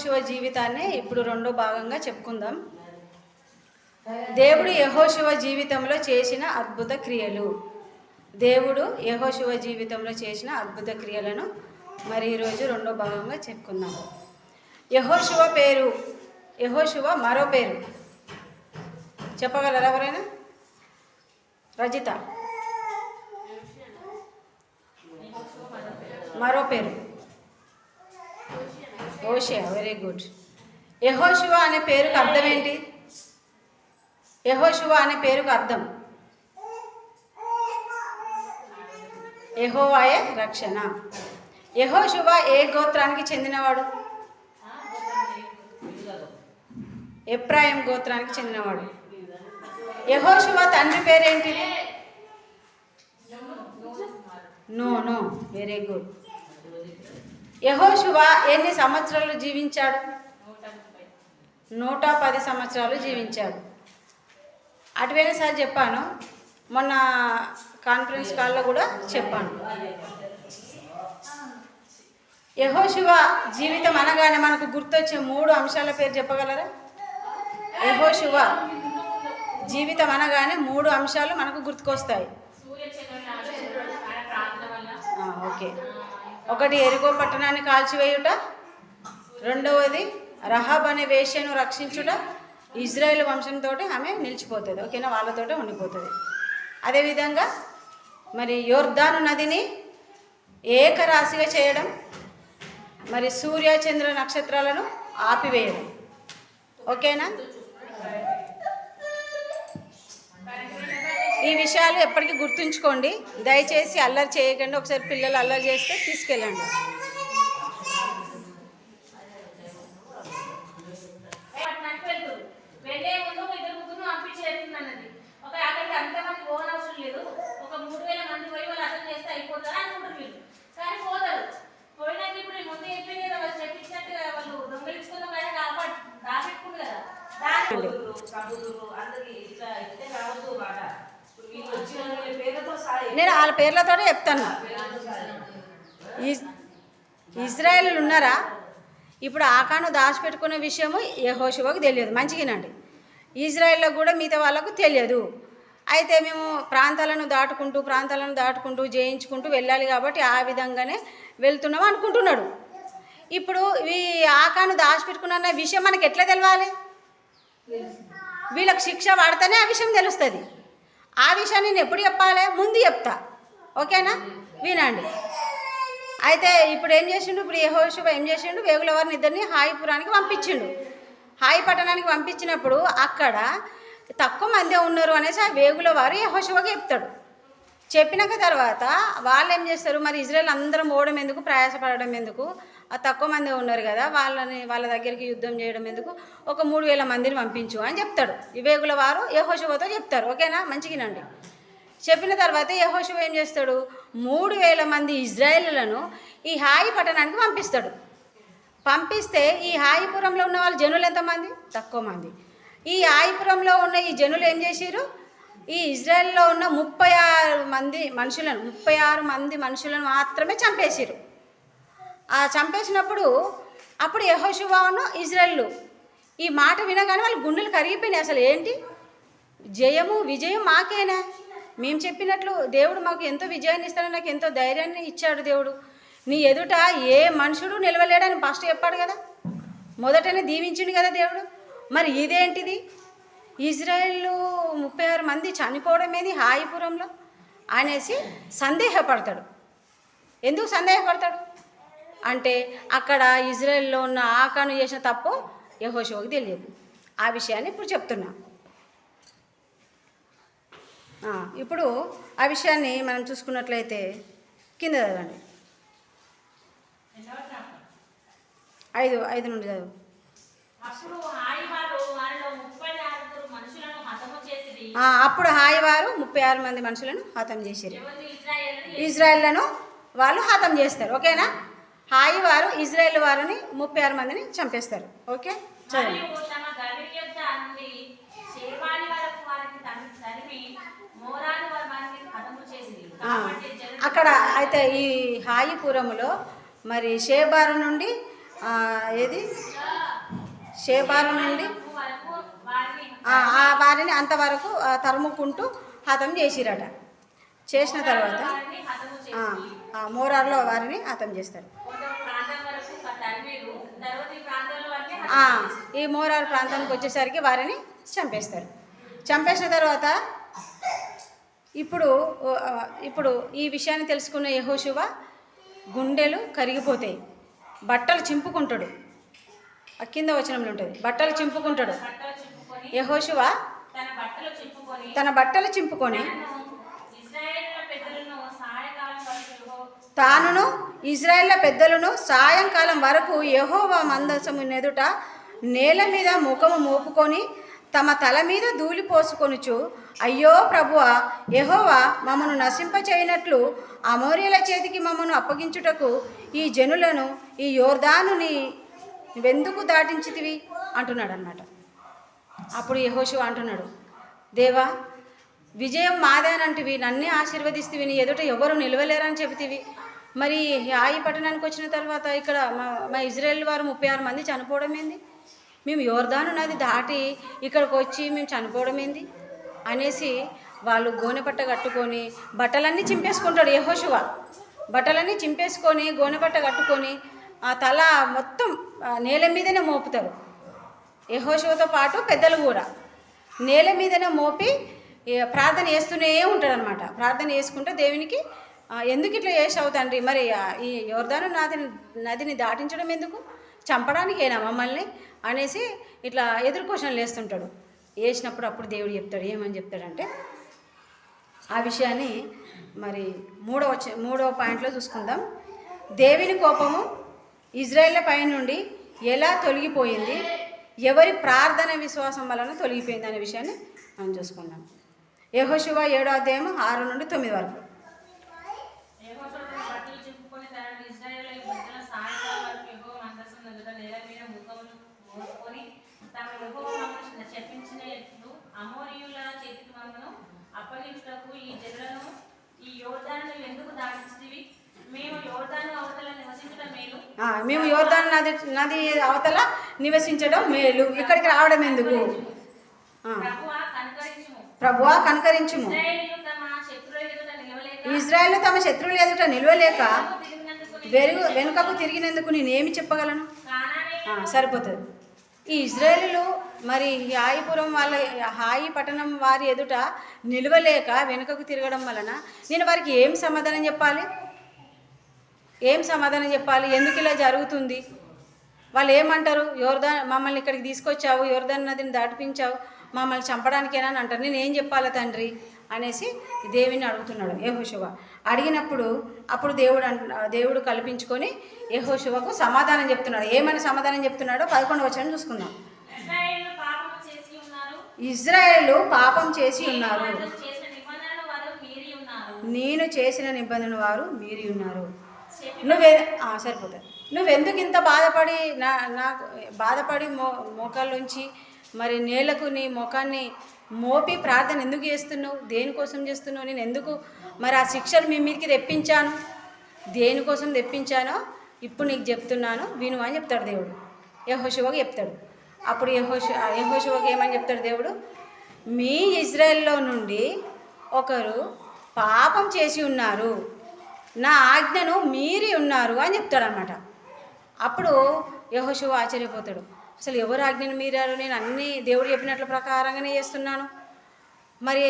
యహోశివ జీవితాన్ని ఇప్పుడు రెండో భాగంగా చెప్పుకుందాం. దేవుడు యహోశివ జీవితంలో చేసిన అద్భుత క్రియలు. దేవుడు యహోశివ జీవితంలో చేసిన అద్భుత క్రియలను మరి ఈరోజు రెండో భాగంగా చెప్పుకుందాం. యహోశివ పేరు యహోశివ మరో పేరు. చెప్పగలరా ఎవరైనా? రజిత. మరో పేరు. ఓషియా వెరీ గుడ్ యహోశివ అనే పేరుకు అర్థం ఏంటి? యహోశివ అనే పేరుకు అర్థం. యహోవాయే రక్షణ. యహోశివ ఏ గోత్రానికి చెందినవాడు? ఎప్రాయం గోత్రానికి చెందినవాడు. యహోశివ తండ్రి పేరేంటి? నో నో వెరీ గుడ్ యహోశివ ఎన్ని సంవత్సరాలు జీవించాడు? నూట పది సంవత్సరాలు జీవించాడు. అటువైనా సార్ చెప్పాను. మొన్న కాన్ఫరెన్స్ కాల్లో కూడా చెప్పాను. యహోశివ జీవితం అనగానే మనకు గుర్తొచ్చే మూడు అంశాల పేరు చెప్పగలరా? యహోశివ జీవితం అనగానే మూడు అంశాలు మనకు గుర్తుకొస్తాయి. ఓకే. ఒకటి ఎరుగో పట్టణాన్ని కాల్చివేయుట. రెండవది రహాబ్ అనే వేష్యను రక్షించుట. ఇజ్రాయెల్ వంశంతో ఆమె నిలిచిపోతుంది. ఓకేనా? వాళ్ళతోటే ఉండిపోతుంది. అదేవిధంగా మరి యోర్ధాను నదిని ఏకరాశిగా చేయడం మరి సూర్య చంద్ర నక్షత్రాలను ఆపివేయడం. ఓకేనా? ఈ విషయాలు ఎప్పటికీ గుర్తుంచుకోండి. దయచేసి అల్లరి చేయకండి. ఒకసారి పిల్లలు అల్లరి చేస్తే తీసుకెళ్ళండి. వెళ్ళే ముందు ఇద్దరు అవసరం లేదు. వేల మంది వాళ్ళు చేస్తే ఇప్పుడు కదా కాపాడు కదా దాని అందరికి ఇట్లా ఇస్తే రావద్దు మాట ఇప్పుడు వీళ్ళు వచ్చిన వీళ్ళ పేరుతో సాయి నేను వాళ్ళ పేర్లతో చెప్తాను. ఇజ్రాయేల్ ఉన్నారా? ఇప్పుడు ఆకాను దాచిపెట్టుకునే విషయము యహోశివకు తెలియదు. మంచిగానండి ఇజ్రాయెల్లో కూడా మిగతా వాళ్ళకు తెలియదు. అయితే మేము ప్రాంతాలను దాటుకుంటూ ప్రాంతాలను దాటుకుంటూ జయించుకుంటూ వెళ్ళాలి కాబట్టి ఆ విధంగానే వెళ్తున్నాం అనుకుంటున్నాడు. ఇప్పుడు ఈ ఆకాను దాచిపెట్టుకున్న విషయం మనకి ఎట్లా తెలవాలి? వీళ్ళకి శిక్ష పడితేనే ఆ విషయం తెలుస్తుంది. ఆ విషయాన్ని నేను ఎప్పుడు చెప్పాలి? ముందు చెప్తా. ఓకేనా? వినండి. అయితే ఇప్పుడు ఏం చేసిండు? ఇప్పుడు యెహోషువ ఏం చేసిండు? వేగుల వారిని ఇద్దరిని హాయిపురానికి పంపించిండు. హాయి పట్టణానికి పంపించినప్పుడు అక్కడ తక్కువ మందే ఉన్నారు అనేసి ఆ వేగుల వారు యెహోషువకి చెప్తాడు. చెప్పినాక తర్వాత వాళ్ళు ఏం చేస్తారు? మరి ఇజ్రాయల్ అందరం పోవడం ఎందుకు ప్రయాసపడడం ఎందుకు? తక్కువ మంది ఉన్నారు కదా వాళ్ళని వాళ్ళ దగ్గరికి యుద్ధం చేయడం ఎందుకు? ఒక మూడు వేల మందిని పంపించు అని చెప్తాడు. వివేకుల వారు యహోశివతో చెప్తారు. ఓకేనా? మంచిగినండి చెప్పిన తర్వాత యహోశివ ఏం చేస్తాడు? మూడు వేల మంది ఇజ్రాయేళ్ళను ఈ హాయి పట్టణానికి పంపిస్తాడు. పంపిస్తే ఈ హాయిపురంలో ఉన్న వాళ్ళ జనులు ఎంతమంది? తక్కువ మంది. ఈ హాయిపురంలో ఉన్న ఈ జనులు ఏం చేసిరు ఈ ఇజ్రాయెల్లో ఉన్న ముప్పై ఆరు మంది మనుషులను ముప్పై ఆరు మంది మనుషులను మాత్రమే చంపేసిరు ఆ చంపేసినప్పుడు అప్పుడు యహోశివాను ఇజ్రాయెళ్ళు ఈ మాట వినగానే వాళ్ళ గుండెలు కరిగిపోయినాయి అసలు. ఏంటి? జయము విజయం మాకేనా? మేము చెప్పినట్లు దేవుడు మాకు ఎంతో విజయాన్ని ఇస్తాడని నాకు ఎంతో ధైర్యాన్ని ఇచ్చాడు దేవుడు. నీ ఎదుట ఏ మనుషుడు నిలవలేడని ఫస్ట్ చెప్పాడు కదా. మొదటనే దీవించిండు కదా దేవుడు. మరి ఇదేంటిది? ఇజ్రాయెళ్ళు ముప్పై ఆరు మంది చనిపోవడం ఏది? హాయిపురంలో అనేసి సందేహపడతాడు. ఎందుకు సందేహపడతాడు? అంటే అక్కడ ఇజ్రాయెల్లో ఉన్న ఆకాను చేసిన తప్పు యహోశివకు తెలియదు. ఆ విషయాన్ని ఇప్పుడు చెప్తున్నా. ఇప్పుడు ఆ విషయాన్ని మనం చూసుకున్నట్లయితే కింద చదవండి. ఐదు ఐదు నుండి చదువు. అప్పుడు హాయి వారు ముప్పై ఆరు మంది మనుషులను హతం చేశారు ఇజ్రాయెళ్ళను వాళ్ళు హతం చేస్తారు. ఓకేనా? హాయి వారు ఇజ్రాయెల్ వారిని ముప్పై ఆరు మందిని చంపేస్తారు. ఓకే? అక్కడ అయితే ఈ హాయిపురములో మరి షేబారు నుండి ఏది? షేబారు నుండి ఆ వారిని అంతవరకు తరుముకుంటూ హతం చేసిరట. చేసిన తర్వాత మోరార్లో వారిని హతం చేస్తారు కొంత ప్రాంతం వరకు తరిమేరు తర్వాత ఈ ప్రాంతాల వరకే ఆ, హతము చేసి ఈ మోరార్ ప్రాంతానికి వచ్చేసరికి వారిని చంపేస్తారు. చంపేసిన తర్వాత ఇప్పుడు ఇప్పుడు ఈ విషయాన్ని తెలుసుకున్న యహోశివ గుండెలు కరిగిపోతాయి. బట్టలు చింపుకుంటాడు. కింద వచనంలో ఉంటుంది. బట్టలు చింపుకుంటాడు. యహోశివ తన బట్టలు చింపుకొని తన బట్టలు చింపుకొని తనను ఇశ్రాయేలుల పెద్దలను సాయంకాలం వరకు యెహో- తానును ఇజ్రాయేళ్ళ పెద్దలను సాయంకాలం వరకు యహోవా మందసము నెదుట నేల మీద ముఖము మోపుకొని తమ తల మీద ధూళి పోసుకొనుచు అయ్యో ప్రభువ యహోవా మమ్మను నశింపచేయనట్లు అమోరియల చేతికి మమ్మను అప్పగించుటకు ఈ జనులను ఈ యోర్దానుని వెందుకు దాటించితివి అంటున్నాడు అనమాట అప్పుడు యహోషు అంటున్నాడు దేవా విజయం మాదేనంటివి నన్నే ఆశీర్వదిస్తేవి నీ ఎదుట ఎవరు నిలవలేరని చెబుతీవి. మరి హాయి పట్టణానికి వచ్చిన తర్వాత ఇక్కడ మా మా ఇజ్రాయెల్ వారు ముప్పై ఆరు మంది చనిపోవడం ఏంది? మేము యోర్దాను నది దాటి ఇక్కడికి వచ్చి మేము చనిపోవడం ఏంది? అనేసి వాళ్ళు గోనెపట్ట కట్టుకొని బట్టలన్నీ చింపేసుకుంటాడు యహోశివ బట్టలన్నీ చింపేసుకొని గోనెపట్ట కట్టుకొని ఆ తల మొత్తం నేల మీదనే మోపుతారు. యహోశివతో పాటు పెద్దలు కూడా. నేల మీదనే మోపి ప్రార్థన చేస్తూనే ఉంటాడనమాట ప్రార్థన చేసుకుంటే దేవునికి ఎందుకు ఇట్లా చేసావు తండ్రి? మరి ఈ యోర్దాను నదిని నదిని దాటించడం ఎందుకు? చంపడానికేనా మమ్మల్ని? అనేసి ఇట్లా ఎదురు క్వశ్చన్లు వేస్తుంటాడు. వేసినప్పుడు అప్పుడు దేవుడు చెప్తాడు ఏమని చెప్తాడంటే ఆ విషయాన్ని మరి మూడవ మూడవ పాయింట్లో చూసుకుందాం. దేవుని కోపము ఇజ్రాయేళ్ళ పై నుండి ఎలా తొలగిపోయింది? ఎవరి ప్రార్థన విశ్వాసం వలన తొలగిపోయింది అనే విషయాన్ని మనం చూసుకుందాం. యహోశివ ఏడో అధ్యాయం ఆరు నుండి తొమ్మిది వరకు యెహోషువ తన బట్టలు చింపుకొని తనను ఇశ్రాయేలు బిడ్డల సాయంకాలం వరకు యెహోవా మందసం ఎదుట నేల మీద ముఖమును మోసుకొని తాము యెహోవా మమ్మల్ని శపించినట్లు అమోరీయుల చేతికి మమ్మను అప్పగించుటకు ఈ జనులను ఎందుకు దాటించితివి మేము యోర్దాను అవతల నివసించడం మేలు. ఆ, మేము యోర్దాన్ నది నది అవతల నివసించడం మేలు. ఇక్కడికి రావడం ఎందుకు? ప్రభువా కనుకరించుము. ప్రభువా కనుకరించుము. ఇశ్రాయేలీయులు తమ శత్రువుల ఎదుట నిలవలేక ఇజ్రాయెల్ తమ శత్రువుల ఎదుట నిలవలేక వెరుగు వెనుకకు తిరిగినందుకు నేనేమి చెప్పగలను? సరిపోతుంది. ఈ ఇజ్రాయేలీలు మరి హాయిపురం వాళ్ళ హాయి పట్టణం వారి ఎదుట నిలవలేక వెనుకకు తిరగడం వలన నేను వారికి ఏం సమాధానం చెప్పాలి? ఏం సమాధానం చెప్పాలి? ఎందుకు ఇలా జరుగుతుంది? వాళ్ళు ఏమంటారు? యోర్దా మమ్మల్ని ఇక్కడికి తీసుకొచ్చావు యోర్దాన్ నదిని దాటిపించావు మమ్మల్ని చంపడానికేనా అని అంటారు. నేను ఏం చెప్పాలి తండ్రి? అనేసి దేవుని అడుగుతున్నాడు యెహోషువ. అడిగినప్పుడు అప్పుడు దేవుడు అంట దేవుడు కల్పించుకొని యెహోషువకు సమాధానం చెప్తున్నాడు. ఏమని సమాధానం చెప్తున్నాడో పదకొండు వచ్చని చూసుకుందాం. ఇజ్రాయేలు పాపం చేసి ఉన్నారు. వారు చేసిన నిబంధనలు వారు మీరి ఉన్నారు. నేను చేసిన నిబంధన వారు మీరి ఉన్నారు. నువ్వే సరిపోతుంది నువ్వెందుకు ఇంత బాధపడి నా నాకు బాధపడి మో మోకాల్లోంచి మరి నేలకు నీ ముఖాన్ని మోపి ప్రార్థన ఎందుకు చేస్తున్నావు? దేనికోసం చేస్తున్నావు? నేను ఎందుకు మరి ఆ శిక్షలు మీ మీదకి తెప్పించాను? దేనికోసం తెప్పించానో ఇప్పుడు నీకు చెప్తున్నాను. విను అని చెప్తాడు దేవుడు. యహోశివకు చెప్తాడు. అప్పుడు యహోశి యహోశివకు ఏమని చెప్తాడు దేవుడు? మీ ఇజ్రాయెల్లో నుండి ఒకరు పాపం చేసి ఉన్నారు. నా ఆజ్ఞను మీరి ఉన్నారు అని చెప్తాడనమాట అప్పుడు యహోశివ ఆశ్చర్యపోతాడు. అసలు ఎవరు ఆజ్ఞను మీరారు? నేను అన్ని దేవుడు చెప్పినట్ల ప్రకారంగానే చేస్తున్నాను. మరి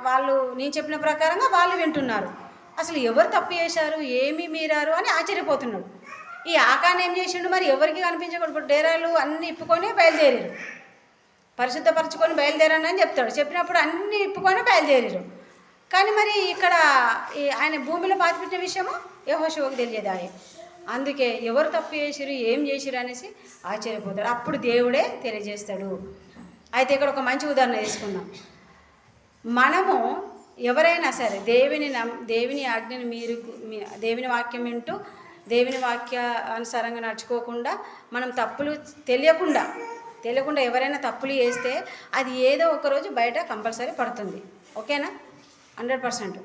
వాళ్ళు నేను చెప్పిన ప్రకారంగా వాళ్ళు వింటున్నారు. అసలు ఎవరు తప్పు చేశారు? ఏమి మీరారు? అని ఆశ్చర్యపోతున్నాడు. ఈ ఆకాన్ని ఏం చేసిండు మరి? ఎవరికి కనిపించకూడదు డేరాలు అన్నీ ఇప్పుకొని బయలుదేరారు. పరిశుద్ధపరచుకొని బయలుదేరాను అని చెప్తాడు. చెప్పినప్పుడు అన్ని ఇప్పుకొని బయలుదేరారు. కానీ మరి ఇక్కడ ఈ ఆయన భూమిలో బాధపెట్టిన విషయము యహోశివకు తెలియదు ఆయన అందుకే ఎవరు తప్పు చేసిరు ఏం చేసిరు అనేసి ఆశ్చర్యపోతాడు. అప్పుడు దేవుడే తెలియజేస్తాడు. అయితే ఇక్కడ ఒక మంచి ఉదాహరణ తీసుకుందాం. మనము ఎవరైనా సరే దేవుని నమ్ దేవుని ఆజ్ఞని మీరు దేవుని వాక్యం వింటూ దేవుని వాక్య అనుసారంగా నడుచుకోకుండా మనం తప్పులు తెలియకుండా తెలియకుండా ఎవరైనా తప్పులు చేస్తే అది ఏదో ఒకరోజు బయట కంపల్సరీ పడుతుంది. ఓకేనా? Hundred percent.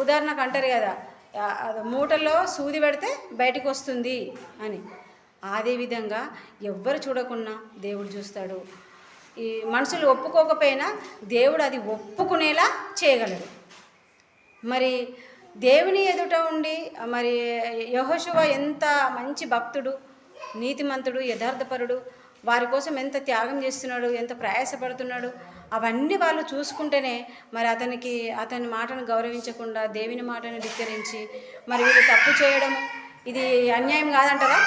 ఉదాహరణకు అంటారు కదా అది మూటల్లో సూది పెడితే బయటకు వస్తుంది అని. అదేవిధంగా ఎవ్వరు చూడకున్నా దేవుడు చూస్తాడు. ఈ మనుషులు ఒప్పుకోకపోయినా దేవుడు అది ఒప్పుకునేలా చేయగలడు. మరి దేవుని ఎదుట ఉండి మరి యహోశువ ఎంత మంచి భక్తుడు నీతిమంతుడు యథార్థపరుడు వారి కోసం ఎంత త్యాగం చేస్తున్నాడు ఎంత ప్రయాసపడుతున్నాడు అవన్నీ వాళ్ళు చూసుకుంటేనే మరి అతనికి అతని మాటను గౌరవించకుండా దేవుని మాటను ధిక్కరించి మరి వీళ్ళు తప్పు చేయడం ఇది అన్యాయం కాదంటారా?